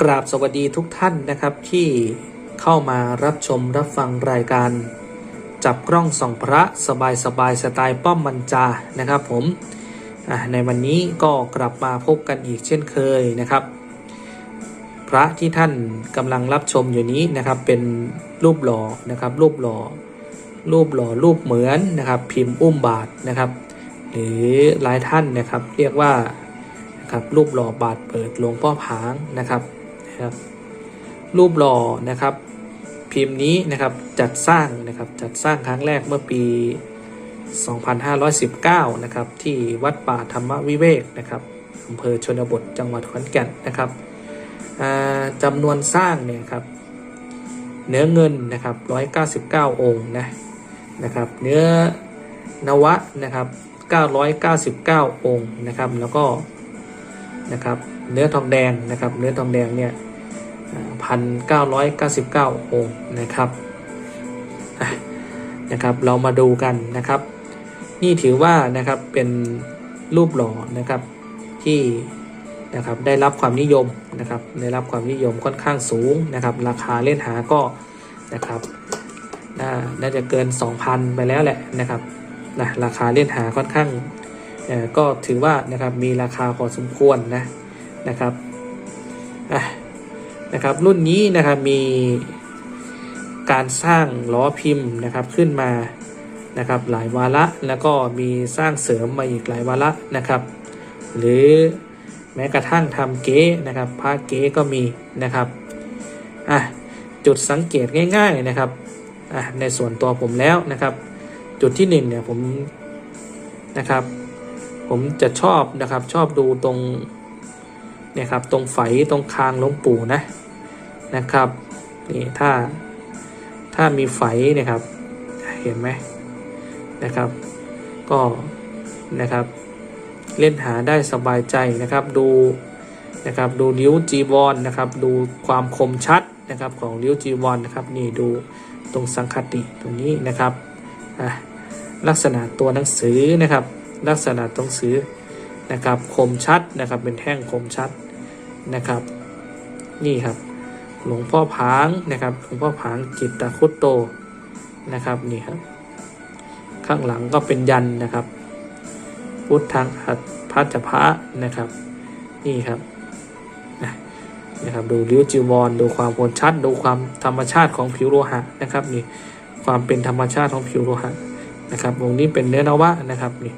กราบสวัสดีทุกท่านนะครับที่เข้ามารับชมรับฟังรายการ จับกล้องส่องพระสบายสบายสไตล์ป้อมมันจานะครับผมในวันนี้ก็กลับมาพบกันอีกเช่นเคยนะครับ พระที่ท่านกำลังรับชมอยู่นี้นะครับเป็นรูปหล่อนะครับรูปหล่อรูปหล่อรูปเหมือนนะครับ พิมพ์อุ้มบาทนะครับ หรือหลายท่านนะครับเรียกว่านะครับรูปหล่อบาทเปิดหลวงพ่อผางนะครับ นะครับรูปหล่อนะครับพิมพ์นี้นะครับจัดสร้างนะครับจัดสร้างครั้งแรกเมื่อปี 2519 นะครับที่วัดป่าธรรมวิเวกนะครับอำเภอชนบทจังหวัดขอนแก่นนะครับจำนวนสร้างเนี่ยครับเนื้อเงินนะครับ 199 องค์นะนะครับเนื้อนวะนะครับ 999 องค์นะครับแล้วก็ นะครับเนื้อทองแดงนะครับเนื้อทองแดงเนี่ยพันเก้าร้อยเก้าสิบเก้าองค์นะครับนะครับเรามาดูกันนะครับ นี่ถือว่านะครับเป็นรูปหล่อนะครับที่นะครับได้รับความนิยมนะครับได้รับความนิยมค่อนข้างสูงนะครับ ราคาเล่นหาก็นะครับน่าจะเกิน 2,000 ไปแล้วแหละนะครับนะราคาเล่นหาค่อนข้าง ก็ถือว่านะครับมีราคาพอสมควรนะนะครับอะนะครับรุ่นนี้นะครับมีการสร้างล้อพิมพ์นะครับขึ้นมานะครับหลายวาระแล้วก็มีสร้างเสริมมาอีกหลายวาระนะครับ หรือแม้กระทั่งทำเก๊นะครับพระเก๊ก็มีนะครับอะจุดสังเกตง่าย ๆนะครับอะในส่วนตัวผมแล้วนะครับ จุดที่หนึ่งเนี่ยผมนะครับ ผมจะชอบนะครับชอบดูตรงเนี่ยครับตรงไฝตรงคางหลวงปู่นะนะครับนี่ถ้าถ้ามีไฝเนะครับ เห็นไหมนะครับ ก็นะครับเล่นหาได้สบายใจนะครับดูนะครับดูริ้วจีวรนนะครับ ดูความคมชัดนะครับของริ้วจีวรนนะครับนี่ดูตรงสังคติตรงนี้นะครับอะลักษณะตัวหนังสือนะครับ ลักษณะตัวหนังสือนะครับคมชัดนะครับเป็นแท่งคมชัดนะครับ นี่ครับ หลวงพ่อผางนะครับหลวงพ่อผางจิตตะคุตโตนะครับนี่ครับ ข้างหลังก็เป็นยันนะครับ พุทธังอัตพัจจพระนะครับ นี่ครับนะนะครับดูริ้วจีวรดูความคมชัด ดูความธรรมชาติของผิวโลหะนะครับนี่ความเป็นธรรมชาติของผิวโลหะนะครับวงนี้เป็นเนื้อนวะนะครับนี่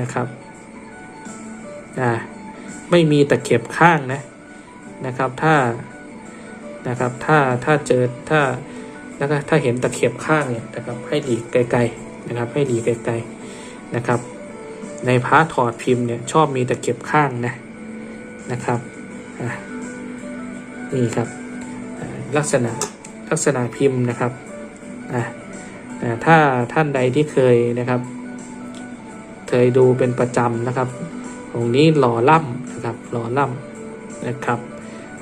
นะครับอ่าไม่มีตะเข็บข้างนะนะครับ ถ้านะครับ ถ้าถ้าเจอถ้าแล้วก็ถ้าเห็นตะเข็บข้างเนี่ยนะครับ ให้ดีไกลๆนะครับ ให้ดีไกลๆนะครับ ในพระถอดพิมพ์เนี่ยชอบมีตะเข็บข้างนะนะครับอะนี่ครับลักษณะลักษณะพิมพ์นะครับอะอ่าถ้าท่านใดที่เคยนะครับ เคยดูเป็นประจำนะครับตรงนี้หล่อล่ำนะครับหล่อล่ำนะครับ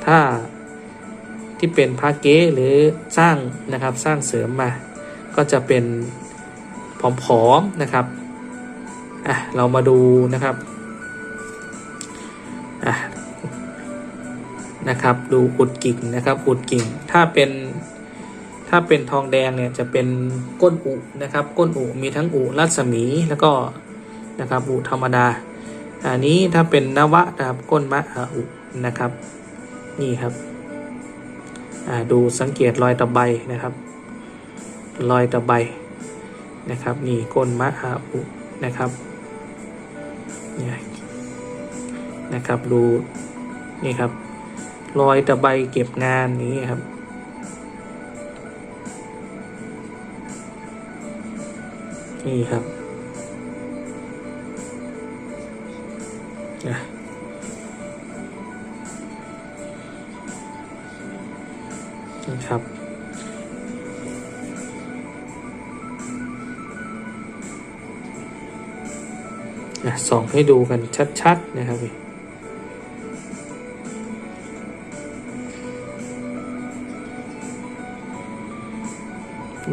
ถ้าที่เป็นพระเก๊หรือสร้างนะครับสร้างเสริมมา ก็จะเป็นผอมๆนะครับอะเรามาดูนะครับอะนะครับ ดูอุดกิ่งนะครับ อุดกิ่ง ถ้าเป็นถ้าเป็นทองแดงเนี่ยจะเป็นก้นอุนะครับ ก้นอุมีทั้งอุรัศมีแล้วก็ นะครับอุธรรมดา อันนี้ถ้าเป็นนวะนะครับก้นมะอาอุนะครับ นี่ครับดูสังเกตรอยตะไบนะครับ รอยตะไบนะครับ นี่ก้นมะอาอุนะครับเนี่ยนะครับดูนี่ครับ รอยตะไบเก็บงานนี้ครับนี่ครับ อะนี่ครับส่องให้ดูกันชัดๆนะครับพี่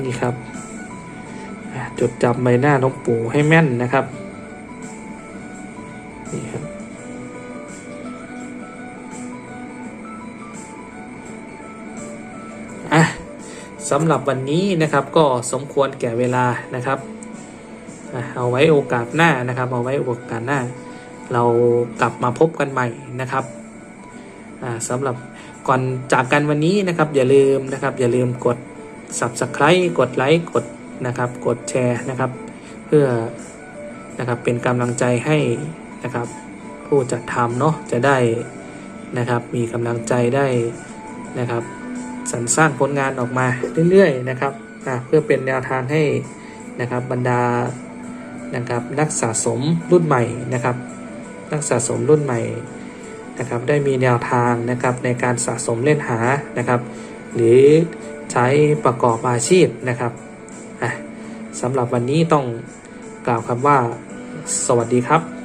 นี่ครับจดจำใบหน้าน้องปู่ให้แม่นนะครับ นี่ครับ สำหรับวันนี้นะครับก็สมควรแก่เวลานะครับเอาไว้โอกาสหน้านะครับ เอาไว้โอกาสหน้า เรากลับมาพบกันใหม่นะครับสำหรับก่อนจากกันวันนี้นะครับอย่าลืมนะครับ อย่าลืมกด subscribe กดไลค์กดนะครับกดแชร์นะครับ เพื่อนะครับเป็นกำลังใจให้นะครับ ผู้จัดทำเนาะจะได้นะครับมีกำลังใจได้นะครับ สรรสร้างผลงานออกมาเรื่อยๆนะครับเพื่อเป็นแนวทางให้นะครับบรรดานะครับนักสะสมรุ่นใหม่นะครับ นักสะสมรุ่นใหม่นะครับได้มีแนวทางนะครับในการสะสมเล่นหานะครับ หรือใช้ประกอบอาชีพนะครับสำหรับวันนี้ต้องกล่าวคำว่า สวัสดีครับ